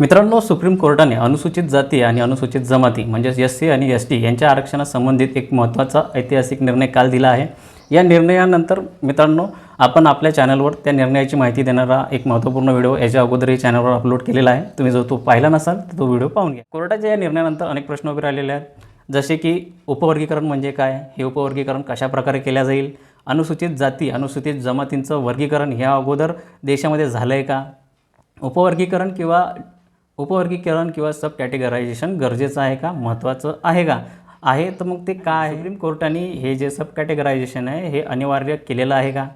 मित्रांनो सुप्रीम कोर्टाने अनुसूचित जाती आणि अनुसूचित जमाती म्हणजेच एस सी आणि एस टी यांच्या आरक्षणासंबंधित एक महत्त्वाचा ऐतिहासिक निर्णय काल दिला आहे. या निर्णयानंतर मित्रांनो आपण आपल्या चॅनलवर त्या निर्णयाची माहिती देणारा एक महत्त्वपूर्ण व्हिडिओ याच्या अगोदरही चॅनलवर अपलोड केलेला आहे. तुम्ही जर तो पाहिला नसाल तर तो व्हिडिओ पाहून घ्या. कोर्टाच्या या निर्णयानंतर अनेक प्रश्न उभे राहिलेले आहेत जसे की उपवर्गीकरण म्हणजे काय हे उपवर्गीकरण कशाप्रकारे केल्या जाईल अनुसूचित जाती अनुसूचित जमातींचं वर्गीकरण ह्या अगोदर देशामध्ये झालं आहे का उपवर्गीकरण किंवा उपवर्गीकरण किंवा सब कॅटेगरायझेशन गरजेचं आहे का? महत्त्वाचं आहे का? आहे तर मग ते काय? आहे सुप्रीम कोर्टाने हे जे सब कॅटेगरायझेशन आहे हे अनिवार्य केलेलं आहे का?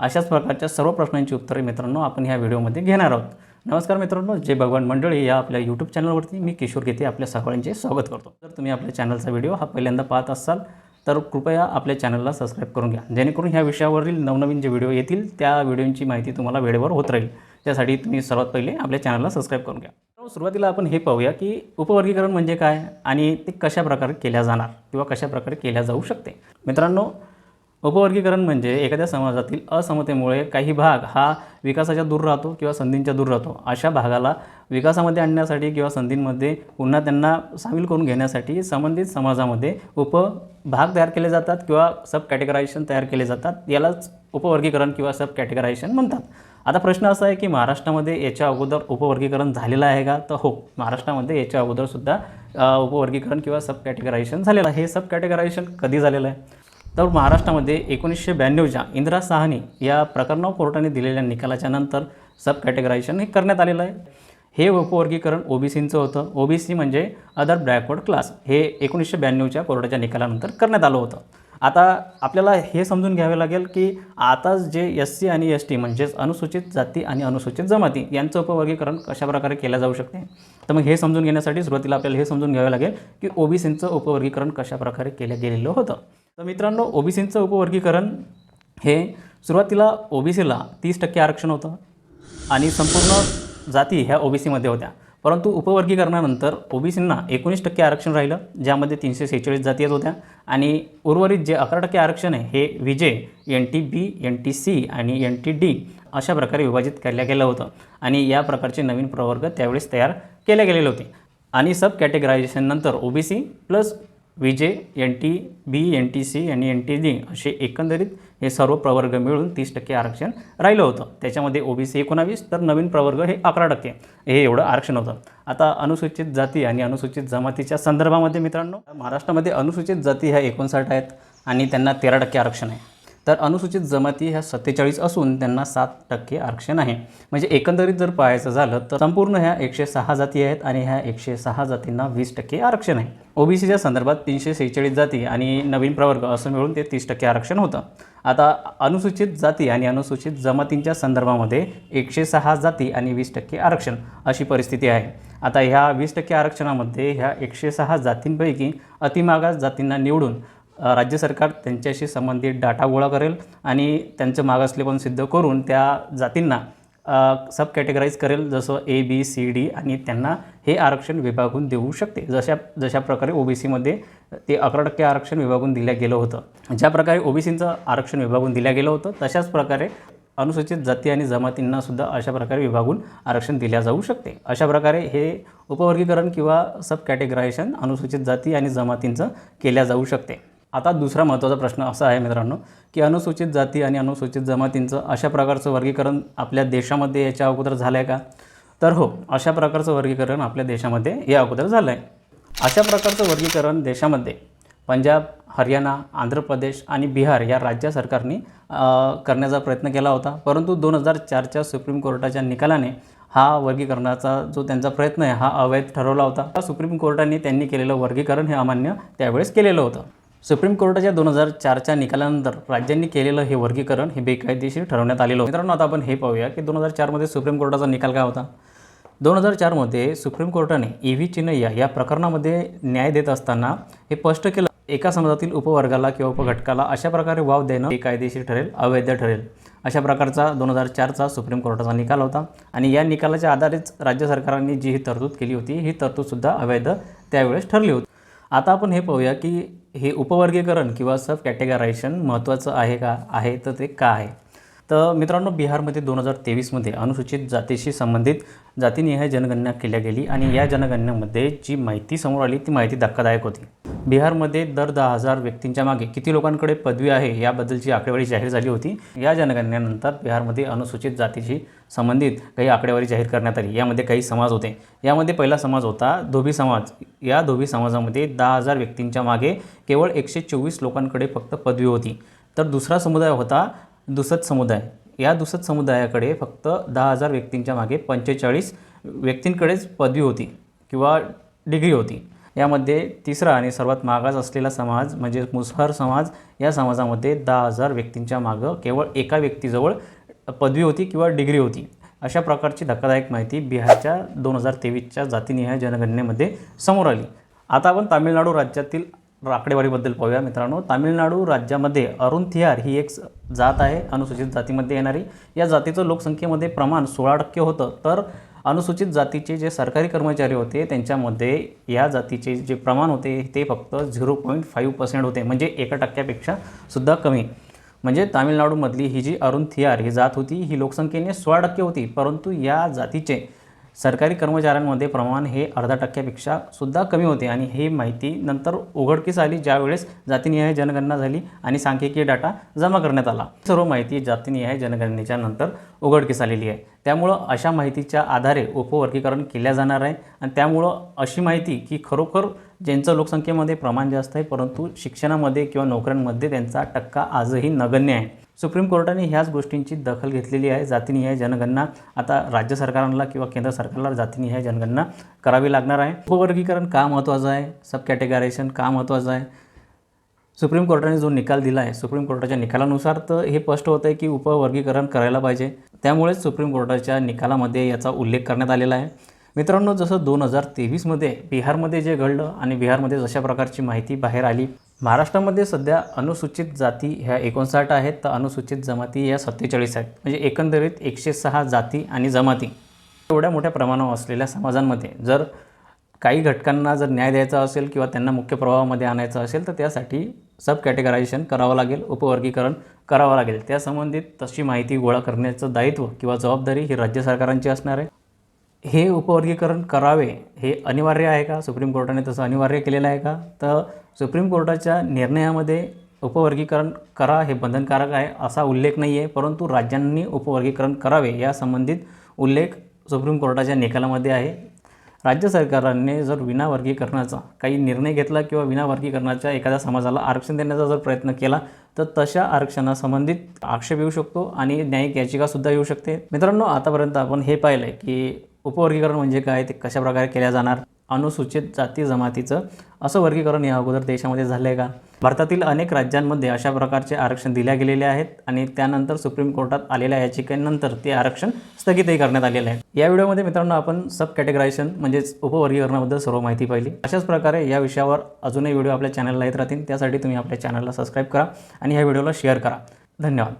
अशाच प्रकारच्या सर्व प्रश्नांची उत्तरे मित्रांनो आपण ह्या व्हिडिओमध्ये घेणार आहोत. नमस्कार मित्रांनो जय भगवान मंडळी या आपल्या यूट्यूब चॅनलवरती मी किशोर घेते आपल्या सगळ्यांचे स्वागत करतो. जर तुम्ही आपल्या चॅनलचा व्हिडिओ हा पहिल्यांदा पाहत असाल तर कृपया आपल्या चॅनलला सबस्क्राईब करून घ्या. जेणेकरून ह्या विषयावरील नवनवीन जे व्हिडिओ येतील त्या व्हिडिओची माहिती तुम्हाला वेळेवर होत राहील. त्यासाठी तुम्ही सर्वात पहिले आपल्या चॅनलला सबस्क्राईब करून घ्या. सुरुवातीला आपण हे पाहूया की उपवर्गीकरण म्हणजे काय आणि ते कशा प्रकारे केल्या जाणार किंवा कशा प्रकारे केल्या जाऊ शकते. मित्रांनो उपवर्गीकरण म्हणजे एखाद्या समाजातील असमतेमुळे काही भाग हा विकासाच्या दूर राहतो किंवा संधींच्या दूर राहतो. अशा भागाला विकासामध्ये आणण्यासाठी किंवा संधींमध्ये पुन्हा त्यांना सामील करून घेण्यासाठी संबंधित समाजामध्ये उपभाग तयार केले जातात किंवा सब कॅटेगरायझेशन तयार केले जातात. यालाच उपवर्गीकरण किंवा सब कॅटेगरायझेशन म्हणतात. आता प्रश्न असा आहे की महाराष्ट्रामध्ये याच्या अगोदर उपवर्गीकरण झालेलं आहे का? तर हो महाराष्ट्रामध्ये याच्या अगोदरसुद्धा उपवर्गीकरण किंवा सब कॅटेगरायझेशन झालेलं आहे. हे सब कॅटेगरायझेशन कधी झालेलं आहे? तर महाराष्ट्रामध्ये एकोणीसशे ब्याण्णवच्या इंदिरा साहनी या प्रकरणावर कोर्टाने दिलेल्या निकालाच्या नंतर सब कॅटेगरायझेशन हे करण्यात आलेलं आहे. हे उपवर्गीकरण ओबीसींचं होतं. ओबीसी म्हणजे अदर बॅकवर्ड क्लास हे एकोणीसशे ब्याण्णवच्या कोर्टाच्या निकालानंतर करण्यात आलं होतं. आता आपल्याला हे समजून घ्यावे लागेल की आता जे एस सी आणि एस टी म्हणजेच अनुसूचित जाती आणि अनुसूचित जमाती यांचं उपवर्गीकरण कशाप्रकारे केलं जाऊ शकते? तर मग हे समजून घेण्यासाठी सुरुवातीला आपल्याला हे समजून घ्यावे लागेल की ओबीसींचं उपवर्गीकरण कशाप्रकारे केलं गेलेलं होतं. तर मित्रांनो ओबीसींचं उपवर्गीकरण हे सुरुवातीला ओबीसीला तीस टक्के आरक्षण होतं आणि संपूर्ण जाती ह्या ओबीसीमध्ये होत्या. परंतु उपवर्गीकरणानंतर ओबीसींना एकोणीस टक्के आरक्षण राहिलं ज्यामध्ये तीनशे सेहेचाळीस जाती येत होत्या. आणि उर्वरित जे अकरा टक्के आरक्षण आहे हे VJ N T B N T C आणि एन टी डी अशा प्रकारे विभाजित केल्या गेलं होतं. आणि या प्रकारचे नवीन प्रवर्ग त्यावेळेस तयार केले गेलेले होते. आणि sub कॅटेगरायझेशननंतर OBC plus VJ N T B N T C आणि एन टी डी असे एकंदरीत हे सर्व प्रवर्ग मिळून तीस टक्के आरक्षण राहिलं होतं. त्याच्यामध्ये ओ बी सी एकोणावीस तर नवीन प्रवर्ग हे अकरा टक्के. हे एवढं आरक्षण होतं. आता अनुसूचित जाती आणि अनुसूचित जमातीच्या संदर्भामध्ये मित्रांनो महाराष्ट्रामध्ये अनुसूचित जाती ह्या एकोणसाठ आहेत आणि त्यांना तेरा टक्के आरक्षण आहे. तर अनुसूचित जमाती ह्या सत्तेचाळीस असून त्यांना सात टक्के आरक्षण आहे. म्हणजे एकंदरीत जर पाहायचं झालं तर संपूर्ण ह्या एकशे सहा जाती आहेत आणि ह्या एकशे सहा जातींना वीस टक्के आरक्षण आहे. ओबीसीच्या संदर्भात तीनशे सेहेचाळीस जाती आणि नवीन प्रवर्ग असं मिळून ते तीस टक्के आरक्षण होतं. आता अनुसूचित जाती आणि अनुसूचित जमातींच्या संदर्भामध्ये एकशे सहा जाती आणि वीस टक्के आरक्षण अशी परिस्थिती आहे. आता ह्या वीस टक्के आरक्षणामध्ये ह्या एकशे सहा जातींपैकी अतिमागास जातींना निवडून राज्य सरकार त्यांच्याशी संबंधित डाटा गोळा करेल आणि त्यांचं मागासलेपण सिद्ध करून त्या जातींना सब कॅटेगराईज करेल जसं ए बी सी डी आणि त्यांना हे आरक्षण विभागून देऊ शकते. जशा जशा प्रकारे ओ बी सीमध्ये ते अकरा टक्के आरक्षण विभागून दिलं गेलं होतं. ज्या प्रकारे ओबीसींचं आरक्षण विभागून दिलं गेलं होतं तशाच प्रकारे अनुसूचित जाती आणि जमातींना सुद्धा अशा प्रकारे विभागून आरक्षण दिल्या जाऊ शकते. अशा प्रकारे हे उपवर्गीकरण किंवा सब कॅटेगरायझेशन अनुसूचित जाती आणि जमातींचं केल्या जाऊ शकते. आता दुसरा महत्त्वाचा प्रश्न असा आहे मित्रांनो की अनुसूचित जाती आणि अनुसूचित जमातींचं अशा प्रकारचं वर्गीकरण आपल्या देशामध्ये याच्या अगोदर झालं आहे का? तर हो अशा प्रकारचं वर्गीकरण आपल्या देशामध्ये या अगोदर झालं आहे अशा प्रकारचं वर्गीकरण देशामध्ये पंजाब हरियाणा आंध्र प्रदेश आणि बिहार या राज्य सरकारने करण्याचा प्रयत्न केला होता. परंतु दोन हजार चारच्या सुप्रीम कोर्टाच्या निकालाने हा वर्गीकरणाचा जो त्यांचा प्रयत्न आहे हा अवैध ठरवला होता. सुप्रीम कोर्टाने त्यांनी केलेलं वर्गीकरण हे अमान्य त्यावेळेस केलेलं होतं. सुप्रीम कोर्टाच्या दोन हजार चारच्या निकालानंतर राज्यांनी केलेलं हे वर्गीकरण हे बेकायदेशीर ठरवण्यात आलेलं मित्रांनो आता आपण हे पाहूया की दोन हजार चारमध्ये सुप्रीम कोर्टाचा निकाल काय होता? दोन हजार चारमध्ये सुप्रीम कोर्टाने ई व्ही चिन्नय्या या प्रकरणामध्ये न्याय देत असताना हे स्पष्ट केलं. एका समाजातील उपवर्गाला किंवा उपघटकाला अशा प्रकारे वाव देणं बेकायदेशीर ठरेल अवैध ठरेल. अशा प्रकारचा दोन हजार चारचा सुप्रीम कोर्टाचा निकाल होता आणि या निकालाच्या आधारेच राज्य सरकारांनी जी ही तरतूद केली होती ही तरतूदसुद्धा अवैध त्यावेळेस ठरली होती. आता आपण हे पाहूया की हे उपवर्गीकरण किंवा सब कॅटेगरायझेशन महत्त्वाचं आहे का? आहे तर ते का आहे? तर मित्रांनो बिहारमध्ये दोन हजार तेवीसमध्ये अनुसूचित जातीशी संबंधित जातीनिहाय जनगणना केल्या गेली आणि या जनगणनेमध्ये जी माहिती समोर आली ती माहिती धक्कादायक होती. बिहारमध्ये दर दहा हजार व्यक्तींच्या मागे किती लोकांकडे पदवी आहे याबद्दलची आकडेवारी जाहीर झाली होती. या जनगणनेनंतर बिहारमध्ये अनुसूचित जातीशी संबंधित काही आकडेवारी जाहीर करण्यात आली. यामध्ये काही समाज होते. यामध्ये पहिला समाज होता धोबी समाज. या धोबी समाजामध्ये दहा हजार व्यक्तींच्या मागे केवळ एकशे चोवीस लोकांकडे फक्त पदवी होती. तर दुसरा समुदाय होता दुसत समुदाय. या दुसत समुदायाकडे फक्त दहा हजार व्यक्तींच्या मागे पंचेचाळीस व्यक्तींकडेच पदवी होती किंवा डिग्री होती. यामध्ये तिसरा आणि सर्वात मागास असलेला समाज म्हणजे मुसहर समाज या समाजामध्ये दहा हजार व्यक्तींच्या मागं केवळ एका व्यक्तीजवळ पदवी होती किंवा डिग्री होती. अशा प्रकारची धक्कादायक माहिती बिहारच्या दोन हजार तेवीसच्या जातीनिहाय जनगणनेमध्ये समोर आली. आता आपण तामिळनाडू राज्यातील आकडेवारीबद्दल पाहूया मित्रांनो. तामिळनाडू राज्यामध्ये अरुण थियार ही एक जात आहे. अनुसूचित जातीमध्ये येणारी. या जातीचं लोकसंख्येमध्ये प्रमाण सोळा टक्के होतं. तर अनुसूचित जातीचे जे सरकारी कर्मचारी होते त्यांच्यामध्ये या जातीचे जे प्रमाण होते ते फक्त झिरो पॉईंट फाईव्ह पर्सेंट होते. म्हणजे एका टक्क्यापेक्षा सुद्धा कमी. म्हणजे तामिळनाडूमधली ही जी अरुण थियार ही जात होती ही लोकसंख्येने सोळा टक्के होती. परंतु या जातीचे सरकारी कर्मचाऱ्यांमध्ये प्रमाण हे अर्धा टक्क्यापेक्षा सुद्धा कमी होते आणि ही माहिती नंतर उघडकीस आली ज्यावेळेस जातीनिहाय जनगणना झाली आणि सांख्यिकीय डाटा जमा करण्यात आला. सर्व माहिती जातीनिहाय जनगणनेच्या नंतर उघडकीस आलेली आहे. त्यामुळं अशा माहितीच्या आधारे उपवर्गीकरण केल्या जाणार आहे आणि त्यामुळं अशी माहिती की खरोखर ज्यांचं लोकसंख्येमध्ये प्रमाण जास्त आहे परंतु शिक्षणामध्ये किंवा नोकऱ्यांमध्ये त्यांचा टक्का आजही नगण्य आहे. सुप्रीम कोर्टाने ह्याच गोष्टींची दखल घेतलेली आहे. जातीनिहाय जनगणना. आता राज्य सरकारांना किंवा केंद्र सरकारला जातीनिहाय जनगणना करावी लागणार आहे. उपवर्गीकरण का महत्त्वाचं आहे? सब कॅटेगरायझेशन का महत्त्वाचं आहे? सुप्रीम कोर्टाने जो निकाल दिला आहे सुप्रीम कोर्टाच्या निकालानुसार तर हे स्पष्ट होतं आहे की उपवर्गीकरण करायला पाहिजे. त्यामुळेच सुप्रीम कोर्टाच्या निकालामध्ये याचा उल्लेख करण्यात आलेला आहे. मित्रांनो जसं दोन हजार तेवीसमध्ये बिहारमध्ये जे घडलं आणि बिहारमध्ये जशा प्रकारची माहिती बाहेर आली महाराष्ट्रामध्ये सध्या अनुसूचित जाती ह्या एकोणसाठ आहेत. तर अनुसूचित जमाती ह्या सत्तेचाळीस आहेत. म्हणजे एकंदरीत एकशे सहा जाती आणि जमाती एवढ्या मोठ्या प्रमाणावर असलेल्या समाजांमध्ये जर काही घटकांना जर न्याय द्यायचा असेल किंवा त्यांना मुख्य प्रवाहामध्ये आणायचं असेल तर त्यासाठी सब कॅटेगरायझेशन करावं लागेल उपवर्गीकरण करावं लागेल. त्या संबंधित तशी माहिती गोळा करण्याचं दायित्व किंवा जबाबदारी ही राज्य सरकारांची असणार आहे. हे उपवर्गीकरण करावे हे अनिवार्य आहे का? सुप्रीम कोर्टाने तसं अनिवार्य केलेलं आहे का? तर सुप्रीम कोर्टाच्या निर्णयामध्ये उपवर्गीकरण करा हे बंधनकारक आहे असा उल्लेख नाही आहे परंतु राज्यांनी उपवर्गीकरण करावे या संबंधित उल्लेख सुप्रीम कोर्टाच्या निकालामध्ये आहे. राज्य सरकारांनी जर विनावर्गीकरणाचा काही निर्णय घेतला किंवा विनावर्गीकरणाच्या एखाद्या समाजाला आरक्षण देण्याचा जर प्रयत्न केला तर तशा आरक्षणासंबंधित आक्षेप येऊ शकतो आणि न्यायिक याचिकासुद्धा येऊ शकते. मित्रांनो आतापर्यंत आपण हे पाहिलं आहे की उपवर्गीकरण म्हणजे काय? ते कशाप्रकारे केल्या जाणार? अनुसूचित जाती जमातीचं असं वर्गीकरण या अगोदर देशामध्ये झालं आहे का? भारतातील अनेक राज्यांमध्ये अशा प्रकारचे आरक्षण दिल्या गेलेले आहेत आणि त्यानंतर सुप्रीम कोर्टात आलेल्या याचिकेनंतर ते आरक्षण स्थगितही करण्यात आलेलं आहे. या व्हिडिओमध्ये मित्रांनो आपण सब कॅटेगरायझेशन म्हणजेच उपवर्गीकरणाबद्दल सर्व माहिती पाहिली. अशाच प्रकारे या विषयावर अजूनही व्हिडिओ आपल्या चॅनलला येत राहतील. त्यासाठी तुम्ही आपल्या चॅनलला सबस्क्राईब करा आणि ह्या व्हिडिओला शेअर करा. धन्यवाद.